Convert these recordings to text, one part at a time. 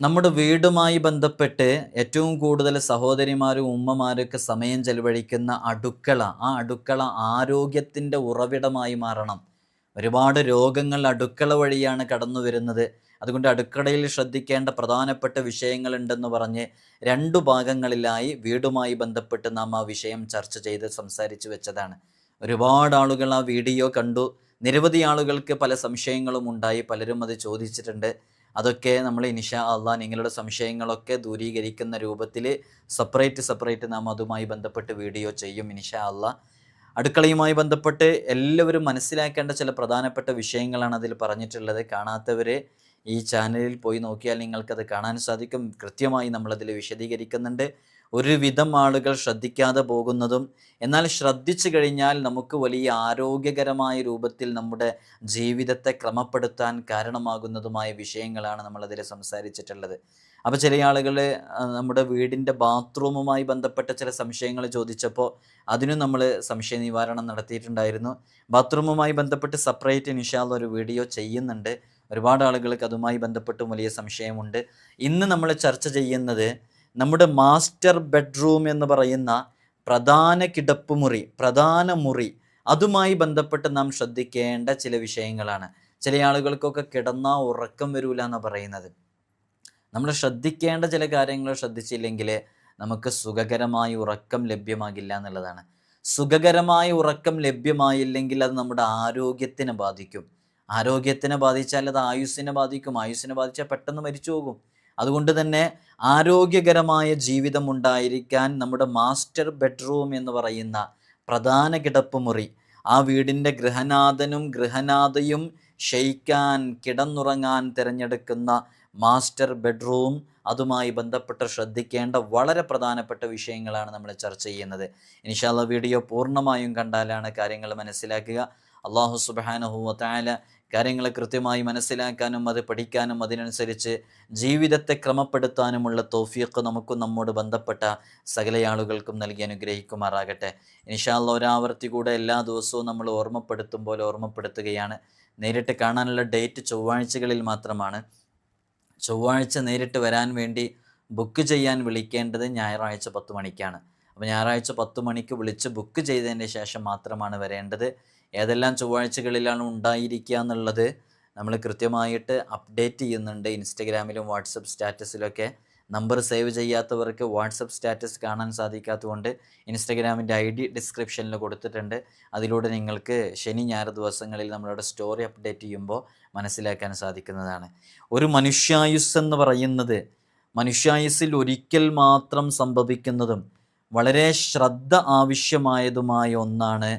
നമ്മുടെ വീടുമായി ബന്ധപ്പെട്ട് ഏറ്റവും കൂടുതൽ സഹോദരിമാരും ഉമ്മമാരൊക്കെ സമയം ചെലവഴിക്കുന്ന അടുക്കള ആ അടുക്കള ആരോഗ്യത്തിന്റെ ഉറവിടമായി മാറണം. ഒരുപാട് രോഗങ്ങൾ അടുക്കള വഴിയാണ് കടന്നു വരുന്നത്. അതുകൊണ്ട് അടുക്കളയിൽ ശ്രദ്ധിക്കേണ്ട പ്രധാനപ്പെട്ട വിഷയങ്ങളുണ്ടെന്ന് പറഞ്ഞ് രണ്ടു ഭാഗങ്ങളിലായി വീടുമായി ബന്ധപ്പെട്ട് നാം ആ വിഷയം ചർച്ച ചെയ്ത് സംസാരിച്ചു വെച്ചതാണ്. ഒരുപാട് ആളുകൾ ആ വീഡിയോ കണ്ടു. നിരവധി ആളുകൾക്ക് പല സംശയങ്ങളും ഉണ്ടായി. പലരും അത് ചോദിച്ചിട്ടുണ്ട്. അതൊക്കെ നമ്മൾ ഇൻഷാ അള്ളാ നിങ്ങളുടെ സംശയങ്ങളൊക്കെ ദൂരീകരിക്കുന്ന രൂപത്തിൽ സെപ്പറേറ്റ് സെപ്പറേറ്റ് നാം അതുമായി ബന്ധപ്പെട്ട് വീഡിയോ ചെയ്യും ഇൻഷാ അള്ളാ. അടുക്കളയുമായി ബന്ധപ്പെട്ട് എല്ലാവരും മനസ്സിലാക്കേണ്ട ചില പ്രധാനപ്പെട്ട വിഷയങ്ങളാണ് അതിൽ പറഞ്ഞിട്ടുള്ളത്. കാണാത്തവർ ഈ ചാനലിൽ പോയി നോക്കിയാൽ നിങ്ങൾക്കത് കാണാൻ സാധിക്കും. കൃത്യമായി നമ്മളതിൽ വിശദീകരിക്കുന്നുണ്ട്. ഒരുവിധം ആളുകൾ ശ്രദ്ധിക്കാതെ പോകുന്നതും എന്നാൽ ശ്രദ്ധിച്ചു കഴിഞ്ഞാൽ നമുക്ക് വലിയ ആരോഗ്യകരമായ രൂപത്തിൽ നമ്മുടെ ജീവിതത്തെ ക്രമപ്പെടുത്താൻ കാരണമാകുന്നതുമായ വിഷയങ്ങളാണ് നമ്മളതിൽ സംസാരിച്ചിട്ടുള്ളത്. അപ്പോൾ ചില ആളുകൾ നമ്മുടെ വീടിന്റെ ബാത്റൂമുമായി ബന്ധപ്പെട്ട ചില സംശയങ്ങൾ ചോദിച്ചപ്പോൾ അതിനും നമ്മൾ സംശയ നിവാരണം നടത്തിയിട്ടുണ്ടായിരുന്നു. ബാത്റൂമുമായി ബന്ധപ്പെട്ട് സെപ്പറേറ്റ് നിഷാദ് ഒരു വീഡിയോ ചെയ്യുന്നുണ്ട്. ഒരുപാട് ആളുകൾക്ക് അതുമായി ബന്ധപ്പെട്ടും വലിയ സംശയമുണ്ട്. ഇന്ന് നമ്മൾ ചർച്ച ചെയ്യുന്നത് നമ്മുടെ മാസ്റ്റർ ബെഡ്റൂം എന്ന് പറയുന്ന പ്രധാന കിടപ്പുമുറി പ്രധാന മുറി അതുമായി ബന്ധപ്പെട്ട് നാം ശ്രദ്ധിക്കേണ്ട ചില വിഷയങ്ങളാണ്. ചില ആളുകൾക്കൊക്കെ കിടന്നാൽ ഉറക്കം വരൂല എന്ന് പറയുന്നത്. നമ്മൾ ശ്രദ്ധിക്കേണ്ട ചില കാര്യങ്ങൾ ശ്രദ്ധിച്ചില്ലെങ്കിൽ നമുക്ക് സുഖകരമായി ഉറക്കം ലഭ്യമാകില്ല എന്നുള്ളതാണ്. സുഖകരമായി ഉറക്കം ലഭ്യമായില്ലെങ്കിൽ അത് നമ്മുടെ ആരോഗ്യത്തിനെ ബാധിക്കും. ആരോഗ്യത്തിനെ ബാധിച്ചാൽ അത് ആയുസ്സിനെ ബാധിക്കും. ആയുസ്സിനെ ബാധിച്ചാൽ പെട്ടെന്ന് മരിച്ചു പോകും. അതുകൊണ്ട് തന്നെ ആരോഗ്യകരമായ ജീവിതം ഉണ്ടായിരിക്കാൻ നമ്മുടെ മാസ്റ്റർ ബെഡ്റൂം എന്ന് പറയുന്ന പ്രധാന കിടപ്പുമുറി ആ വീടിന്റെ ഗൃഹനാഥനും ഗൃഹനാഥയും ക്ഷയിക്കാൻ കിടന്നുറങ്ങാൻ തിരഞ്ഞെടുക്കുന്ന മാസ്റ്റർ ബെഡ്റൂം അതുമായി ബന്ധപ്പെട്ട് ശ്രദ്ധിക്കേണ്ട വളരെ പ്രധാനപ്പെട്ട വിഷയങ്ങളാണ് നമ്മൾ ചർച്ച ചെയ്യുന്നത്. ഇൻഷാല്ല വീഡിയോ പൂർണമായും കണ്ടാലാണ് കാര്യങ്ങൾ മനസ്സിലാക്കുക. അള്ളാഹു സുബാനഹുവത്തായ കാര്യങ്ങൾ കൃത്യമായി മനസ്സിലാക്കാനും അത് പഠിക്കാനും അതിനനുസരിച്ച് ജീവിതത്തെ ക്രമപ്പെടുത്താനുമുള്ള തോഫിയൊക്കെ നമുക്കും നമ്മോട് ബന്ധപ്പെട്ട സകല ആളുകൾക്കും നൽകി അനുഗ്രഹിക്കുമാറാകട്ടെ. ഇനിഷാള്ള ഒരാവർത്തി കൂടെ എല്ലാ ദിവസവും നമ്മൾ ഓർമ്മപ്പെടുത്തും പോലെ ഓർമ്മപ്പെടുത്തുകയാണ്. നേരിട്ട് കാണാനുള്ള ഡേറ്റ് ചൊവ്വാഴ്ചകളിൽ മാത്രമാണ്. ചൊവ്വാഴ്ച നേരിട്ട് വരാൻ വേണ്ടി ബുക്ക് ചെയ്യാൻ വിളിക്കേണ്ടത് ഞായറാഴ്ച പത്ത് മണിക്കാണ്. അപ്പോൾ ഞായറാഴ്ച പത്ത് മണിക്ക് വിളിച്ച് ബുക്ക് ചെയ്തതിന് ശേഷം മാത്രമാണ് വരേണ്ടത്. ഏതെല്ലാം ചൊവ്വാഴ്ചകളിലാണ് ഉണ്ടായിരിക്കുക എന്നുള്ളത് നമ്മൾ കൃത്യമായിട്ട് അപ്ഡേറ്റ് ചെയ്യുന്നുണ്ട്. ഇൻസ്റ്റഗ്രാമിലും വാട്സപ്പ് സ്റ്റാറ്റസിലൊക്കെ നമ്പർ സേവ് ചെയ്യാത്തവർക്ക് വാട്സപ്പ് സ്റ്റാറ്റസ് കാണാൻ സാധിക്കാത്തതുകൊണ്ട് ഇൻസ്റ്റഗ്രാമിന്റെ ഐ ഡി ഡിസ്ക്രിപ്ഷനിൽ കൊടുത്തിട്ടുണ്ട്. അതിലൂടെ നിങ്ങൾക്ക് ശനി ഞായർ ദിവസങ്ങളിൽ നമ്മളുടെ സ്റ്റോറി അപ്ഡേറ്റ് ചെയ്യുമ്പോൾ മനസ്സിലാക്കാൻ സാധിക്കുന്നതാണ്. ഒരു മനുഷ്യായുസ് എന്ന് പറയുന്നത് മനുഷ്യായുസ്സിൽ ഒരിക്കൽ മാത്രം സംഭവിക്കുന്നതും വളരെ ശ്രദ്ധ ആവശ്യമായതുമായ ഒന്നാണ്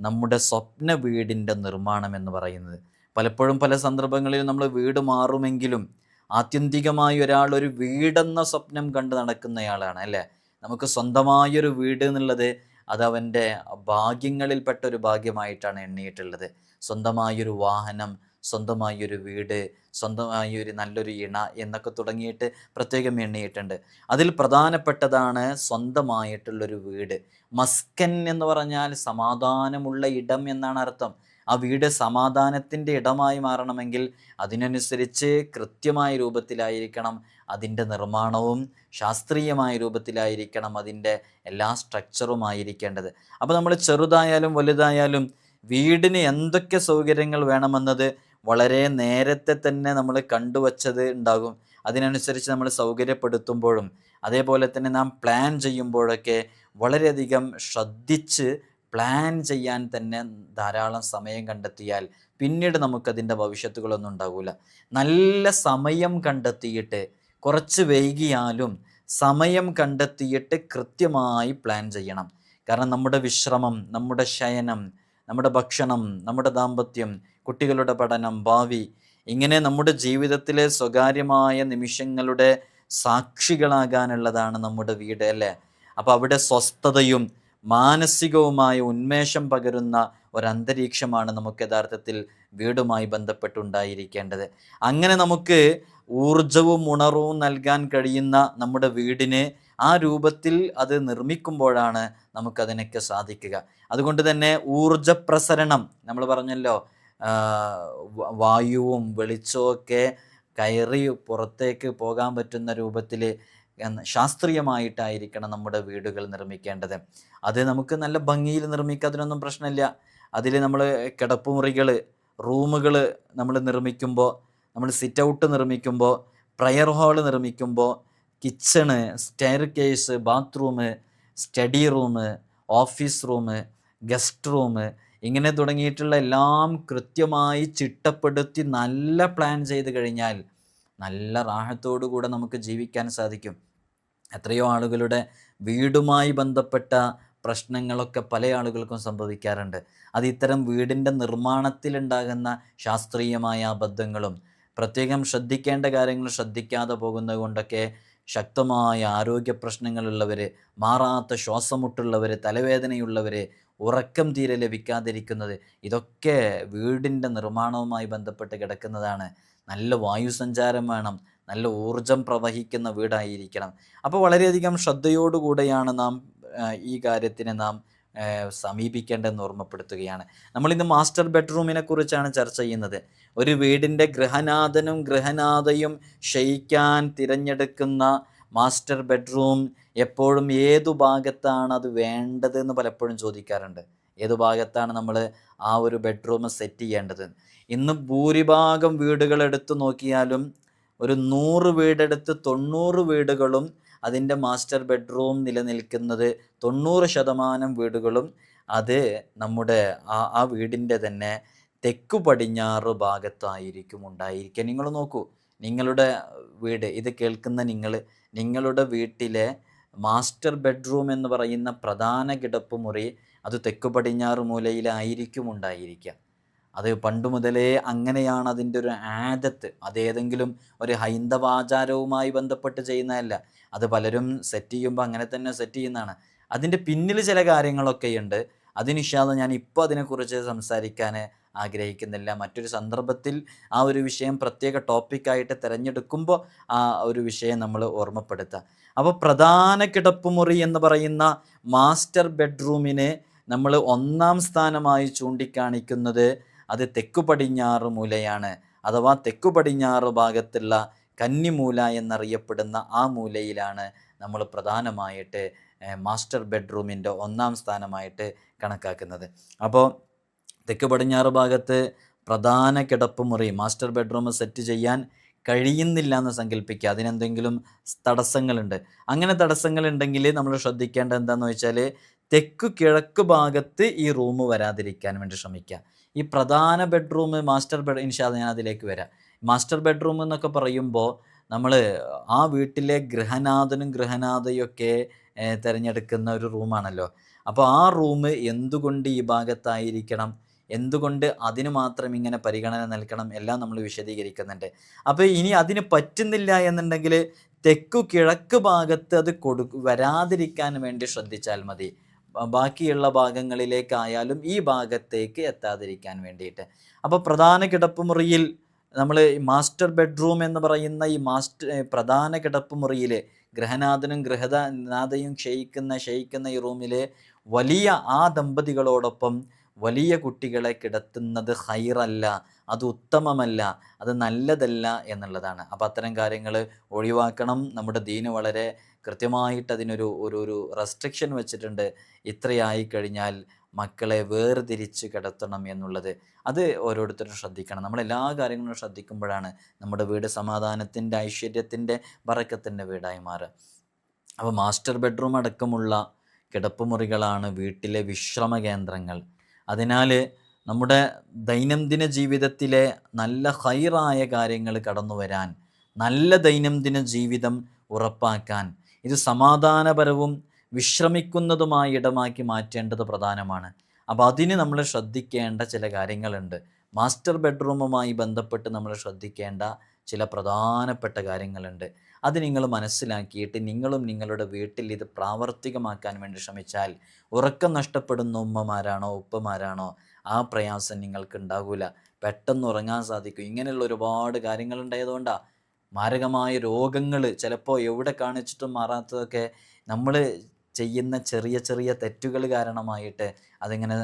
നമ്മുടെ സ്വപ്ന വീടിന്റെ നിർമ്മാണം എന്ന് പറയുന്നത്. പലപ്പോഴും പല സന്ദർഭങ്ങളിൽ നമ്മൾ വീട് മാറുമെങ്കിലും ആത്യന്തികമായി ഒരാൾ ഒരു വീടെന്ന സ്വപ്നം കണ്ട് നടക്കുന്നയാളാണ് അല്ലേ? നമുക്ക് സ്വന്തമായൊരു വീട് എന്നുള്ളത് അത് അവന്റെ ഭാഗ്യങ്ങളിൽപ്പെട്ട ഒരു ഭാഗ്യമായിട്ടാണ് എണ്ണിയിട്ടുള്ളത്. സ്വന്തമായൊരു വാഹനം സ്വന്തമായൊരു വീട് സ്വന്തമായി ഒരു നല്ലൊരു ഇണ എന്നൊക്കെ തുടങ്ങിയിട്ട് പ്രത്യേകം എണ്ണിയിട്ടുണ്ട്. അതിൽ പ്രധാനപ്പെട്ടതാണ് സ്വന്തമായിട്ടുള്ളൊരു വീട്. മസ്കൻ എന്ന് പറഞ്ഞാൽ സമാധാനമുള്ള ഇടം എന്നാണ് അർത്ഥം. ആ വീട് സമാധാനത്തിന്റെ ഇടമായി മാറണമെങ്കിൽ അതിനനുസരിച്ച് കൃത്യമായ രൂപത്തിലായിരിക്കണം അതിന്റെ നിർമ്മാണവും ശാസ്ത്രീയമായ രൂപത്തിലായിരിക്കണം അതിന്റെ എല്ലാ സ്ട്രക്ചറും ആയിരിക്കേണ്ടത്. അപ്പോൾ നമ്മൾ ചെറുതായാലും വലുതായാലും വീടിന് എന്തൊക്കെ സൗകര്യങ്ങൾ വേണമെന്നത് വളരെ നേരത്തെ തന്നെ നമ്മൾ കണ്ടുവച്ചത് ഉണ്ടാകും. അതിനനുസരിച്ച് നമ്മൾ സൗകര്യപ്പെടുത്തുമ്പോഴും അതേപോലെ തന്നെ നാം പ്ലാൻ ചെയ്യുമ്പോഴൊക്കെ വളരെയധികം ശ്രദ്ധിച്ച് പ്ലാൻ ചെയ്യാൻ തന്നെ ധാരാളം സമയം കണ്ടെത്തിയാൽ പിന്നീട് നമുക്കതിന്റെ ഭവിഷ്യത്തുകളൊന്നും ഉണ്ടാകില്ല നല്ല സമയം കണ്ടെത്തിയിട്ട് കുറച്ച് വൈകിയാലും സമയം കണ്ടെത്തിയിട്ട് കൃത്യമായി പ്ലാൻ ചെയ്യണം. കാരണം നമ്മുടെ വിശ്രമം നമ്മുടെ ശയനം നമ്മുടെ ഭക്ഷണം നമ്മുടെ ദാമ്പത്യം കുട്ടികളുടെ പഠനം ഭാവി ഇങ്ങനെ നമ്മുടെ ജീവിതത്തിലെ സ്വകാര്യമായ നിമിഷങ്ങളുടെ സാക്ഷികളാകാനുള്ളതാണ് നമ്മുടെ വീട് അല്ലേ? അപ്പോൾ അവിടെ സ്വസ്ഥതയും മാനസികവുമായ ഉന്മേഷം പകരുന്ന ഒരന്തരീക്ഷമാണ് നമുക്ക് യഥാർത്ഥത്തിൽ വീടുമായി ബന്ധപ്പെട്ടുണ്ടായിരിക്കേണ്ടത്. അങ്ങനെ നമുക്ക് ഊർജവും ഉണർവും നൽകാൻ കഴിയുന്ന നമ്മുടെ വീടിന് ആ രൂപത്തിൽ അത് നിർമ്മിക്കുമ്പോഴാണ് നമുക്കതിനൊക്കെ സാധിക്കുക. അതുകൊണ്ട് തന്നെ ഊർജ പ്രസരണം നമ്മൾ പറഞ്ഞല്ലോ വായുവും വെളിച്ചമൊക്കെ കയറി പുറത്തേക്ക് പോകാൻ പറ്റുന്ന രൂപത്തിൽ ശാസ്ത്രീയമായിട്ടായിരിക്കണം നമ്മുടെ വീടുകൾ നിർമ്മിക്കേണ്ടത്. അത് നമുക്ക് നല്ല ഭംഗിയിൽ നിർമ്മിക്കുക അതിനൊന്നും പ്രശ്നമില്ല. അതിൽ നമ്മൾ കിടപ്പുമുറികൾ റൂമുകൾ നമ്മൾ നിർമ്മിക്കുമ്പോൾ നമ്മൾ സിറ്റ് ഔട്ട് നിർമ്മിക്കുമ്പോൾ പ്രയർ ഹാൾ നിർമ്മിക്കുമ്പോൾ kitchen staircase bathroom study room office room guest room ഇങ്ങനെ തുടങ്ങിയിട്ടുള്ള എല്ലാം കൃത്യമായി ചിട്ടപ്പെടുത്തി നല്ല പ്ലാൻ ചെയ്ത് കഴിഞ്ഞാൽ നല്ല റാഹത്തോടു കൂടെ നമുക്ക് ജീവിക്കാൻ സാധിക്കും. എത്രയോ ആളുകളുടെ വീടുമായി ബന്ധപ്പെട്ട പ്രശ്നങ്ങളൊക്കെ പല ആളുകൾക്കും സംഭവിക്കാറുണ്ട്. അത് ഇത്തരം വീടിന്റെ നിർമ്മാണത്തിലുണ്ടാകുന്ന ശാസ്ത്രീയമായ അബദ്ധങ്ങളും പ്രത്യേകം ശ്രദ്ധിക്കേണ്ട കാര്യങ്ങൾ ശ്രദ്ധിക്കാതെ പോകുന്നത് കൊണ്ടൊക്കെ ശക്തമായ ആരോഗ്യ പ്രശ്നങ്ങളുള്ളവർ മാറാത്ത ശ്വാസമുട്ടുള്ളവർ തലവേദനയുള്ളവർ ഉറക്കം തീരെ ലഭിക്കാതിരിക്കുന്നത്. ഇതൊക്കെ വീടിന്റെ നിർമ്മാണവുമായി ബന്ധപ്പെട്ട് കിടക്കുന്നതാണ്. നല്ല വായുസഞ്ചാരം വേണം. നല്ല ഊർജം പ്രവഹിക്കുന്ന വീടായിരിക്കണം. അപ്പോൾ വളരെയധികം ശ്രദ്ധയോടുകൂടെയാണ് നാം ഈ കാര്യത്തിനെ നാം സമീപിക്കേണ്ടതെന്ന് ഓർമ്മപ്പെടുത്തുകയാണ്. നമ്മളിന്ന് മാസ്റ്റർ ബെഡ്റൂമിനെ കുറിച്ചാണ് ചർച്ച ചെയ്യുന്നത്. ഒരു വീടിന്റെ ഗൃഹനാഥനും ഗൃഹനാഥയും ക്ഷയിക്കാൻ തിരഞ്ഞെടുക്കുന്ന മാസ്റ്റർ ബെഡ്റൂം എപ്പോഴും ഏതു ഭാഗത്താണ് അത് വേണ്ടതെന്ന് പലപ്പോഴും ചോദിക്കാറുണ്ട്. ഏതു ഭാഗത്താണ് നമ്മൾ ആ ഒരു ബെഡ്റൂം സെറ്റ് ചെയ്യേണ്ടത്? ഇന്ന് ഭൂരിഭാഗം വീടുകൾ എടുത്തു നോക്കിയാലും ഒരു നൂറ് വീടെടുത്ത് തൊണ്ണൂറ് വീടുകളും അതിന്റെ മാസ്റ്റർ ബെഡ്റൂം നിലനിൽക്കുന്നത് തൊണ്ണൂറ് ശതമാനം വീടുകളും അത് നമ്മുടെ ആ ആ വീടിന്റെ തന്നെ തെക്കു പടിഞ്ഞാറ് ഭാഗത്തായിരിക്കും ഉണ്ടായിരിക്കുക. നിങ്ങൾ നോക്കൂ. നിങ്ങളുടെ വീട് ഇത് കേൾക്കുന്ന നിങ്ങൾ നിങ്ങളുടെ വീട്ടിലെ മാസ്റ്റർ ബെഡ്റൂം എന്ന് പറയുന്ന പ്രധാന കിടപ്പുമുറി അത് തെക്കു പടിഞ്ഞാറ് മൂലയിലായിരിക്കും ഉണ്ടായിരിക്കുക. അത് പണ്ട് മുതലേ അങ്ങനെയാണ് അതിന്റെ ഒരു ആദത്ത്. അതേതെങ്കിലും ഒരു ഹൈന്ദവാചാരവുമായി ബന്ധപ്പെട്ട് ചെയ്യുന്നതല്ല. അത് പലരും സെറ്റ് ചെയ്യുമ്പോൾ അങ്ങനെ തന്നെ സെറ്റ് ചെയ്യുന്നതാണ്. അതിന്റെ പിന്നിൽ ചില കാര്യങ്ങളൊക്കെയുണ്ട്. അതിനിഷാദ് ഞാൻ ഇപ്പോൾ അതിനെക്കുറിച്ച് സംസാരിക്കാൻ ആഗ്രഹിക്കുന്നില്ല. മറ്റൊരു സന്ദർഭത്തിൽ ആ ഒരു വിഷയം പ്രത്യേക ടോപ്പിക്കായിട്ട് തിരഞ്ഞെടുക്കുമ്പോൾ ആ ഒരു വിഷയം നമ്മൾ ഓർമ്മപ്പെടുത്തുക. അപ്പോൾ പ്രധാന കിടപ്പുമുറി എന്ന് പറയുന്ന മാസ്റ്റർ ബെഡ്റൂമിനെ നമ്മൾ ഒന്നാം സ്ഥാനമായി ചൂണ്ടിക്കാണിക്കുന്നത് അത് തെക്കു പടിഞ്ഞാറ് മൂലയാണ്. അഥവാ തെക്കു പടിഞ്ഞാറ് ഭാഗത്തുള്ള കന്നിമൂല എന്നറിയപ്പെടുന്ന ആ മൂലയിലാണ് നമ്മൾ പ്രധാനമായിട്ട് മാസ്റ്റർ ബെഡ്റൂമിന്റെ ഒന്നാം സ്ഥാനമായിട്ട് കണക്കാക്കുന്നത്. അപ്പോൾ തെക്ക് പടിഞ്ഞാറ് ഭാഗത്ത് പ്രധാന കിടപ്പ് മുറി മാസ്റ്റർ ബെഡ്റൂം സെറ്റ് ചെയ്യാൻ കഴിയുന്നില്ല എന്ന് സങ്കല്പിക്കുക അതിനെന്തെങ്കിലും തടസ്സങ്ങളുണ്ട്. അങ്ങനെ തടസ്സങ്ങളുണ്ടെങ്കിൽ നമ്മൾ ശ്രദ്ധിക്കേണ്ടത് എന്താണെന്ന് വെച്ചാൽ തെക്ക് കിഴക്ക് ഭാഗത്ത് ഈ റൂം വരാതിരിക്കാൻ വേണ്ടി ശ്രമിക്കുക. ഈ പ്രധാന ബെഡ്റൂം മാസ്റ്റർ ബെഡ് ഇൻഷാദ് ഞാൻ അതിലേക്ക് വരാം. മാസ്റ്റർ ബെഡ്റൂം എന്നൊക്കെ പറയുമ്പോൾ നമ്മൾ ആ വീട്ടിലെ ഗൃഹനാഥനും ഗൃഹനാഥയൊക്കെ തിരഞ്ഞെടുക്കുന്ന ഒരു റൂമാണല്ലോ അപ്പോൾ ആ റൂം എന്തുകൊണ്ട് ഈ ഭാഗത്തായിരിക്കണം? എന്തുകൊണ്ട് അതിന് മാത്രം ഇങ്ങനെ പരിഗണന നൽകണം? എല്ലാം നമ്മൾ വിശദീകരിക്കുന്നുണ്ട്. അപ്പോൾ ഇനി അതിന് പറ്റുന്നില്ല എന്നുണ്ടെങ്കിൽ തെക്കു കിഴക്ക് ഭാഗത്ത് അത് കൊടു വരാതിരിക്കാൻ വേണ്ടി ശ്രദ്ധിച്ചാൽ മതി. ബാക്കിയുള്ള ഭാഗങ്ങളിലേക്കായാലും ഈ ഭാഗത്തേക്ക് എത്താതിരിക്കാൻ വേണ്ടിയിട്ട്. അപ്പോൾ പ്രധാന കിടപ്പുമുറിയിൽ നമ്മൾ മാസ്റ്റർ ബെഡ്റൂം എന്ന് പറയുന്ന ഈ മാസ്റ്റർ പ്രധാന കിടപ്പുമുറിയിൽ ഗ്രഹനാഥനും ഗൃഹനാഥയും ക്ഷയിക്കുന്ന ക്ഷയിക്കുന്ന ഈ റൂമിലെ വലിയ ആ ദമ്പതികളോടൊപ്പം വലിയ കുട്ടികളെ കിടത്തുന്നത് ഹൈറല്ല അത് ഉത്തമമല്ല അത് നല്ലതല്ല എന്നുള്ളതാണ്. അപ്പോൾ അത്തരം കാര്യങ്ങൾ ഒഴിവാക്കണം. നമ്മുടെ ദീന് വളരെ കൃത്യമായിട്ട് അതിനൊരു ഒരു ഒരു റെസ്ട്രിക്ഷൻ വെച്ചിട്ടുണ്ട്. ഇത്രയായി കഴിഞ്ഞാൽ മക്കളെ വേർതിരിച്ച് കിടത്തണം എന്നുള്ളത്. അത് ഓരോരുത്തരും ശ്രദ്ധിക്കണം. നമ്മൾ എല്ലാ കാര്യങ്ങളും ശ്രദ്ധിക്കുമ്പോഴാണ് നമ്മുടെ വീട് സമാധാനത്തിന്റെ ഐശ്വര്യത്തിന്റെ വറക്കത്തിന്റെ വീടായി മാറുക. അപ്പോൾ മാസ്റ്റർ ബെഡ്റൂം അടക്കമുള്ള കിടപ്പുമുറികളാണ് വീട്ടിലെ വിശ്രമ കേന്ദ്രങ്ങൾ. അതിനാൽ നമ്മുടെ ദൈനംദിന ജീവിതത്തിലെ നല്ല ഹൈറായ കാര്യങ്ങൾ കടന്നു വരാൻ നല്ല ദൈനംദിന ജീവിതം ഉറപ്പാക്കാൻ ഇത് സമാധാനപരവും വിശ്രമിക്കുന്നതുമായ ഇടമാക്കി മാറ്റേണ്ടത് പ്രധാനമാണ്. അപ്പോൾ അതിന് നമ്മൾ ശ്രദ്ധിക്കേണ്ട ചില കാര്യങ്ങളുണ്ട്. മാസ്റ്റർ ബെഡ്റൂമുമായി ബന്ധപ്പെട്ട് നമ്മൾ ശ്രദ്ധിക്കേണ്ട ചില പ്രധാനപ്പെട്ട കാര്യങ്ങളുണ്ട്. അത് നിങ്ങൾ മനസ്സിലാക്കിയിട്ട് നിങ്ങളും നിങ്ങളുടെ വീട്ടിൽ ഇത് പ്രാവർത്തികമാക്കാൻ വേണ്ടി ശ്രമിച്ചാൽ ഉറക്കം നഷ്ടപ്പെടുന്ന ഉമ്മമാരാണോ ഉപ്പമാരാണോ ആ പ്രയാസം നിങ്ങൾക്ക് ഉണ്ടാകില്ല പെട്ടെന്ന് ഉറങ്ങാൻ സാധിക്കും. ഇങ്ങനെയുള്ള ഒരുപാട് കാര്യങ്ങൾ ഉണ്ടായതുകൊണ്ടാണ് മാരകമായ രോഗങ്ങൾ ചിലപ്പോൾ എവിടെ കാണിച്ചിട്ടും മാറാത്തതൊക്കെ നമ്മൾ ചെയ്യുന്ന ചെറിയ ചെറിയ തെറ്റുകൾ കാരണമായിട്ട് അതിങ്ങനെ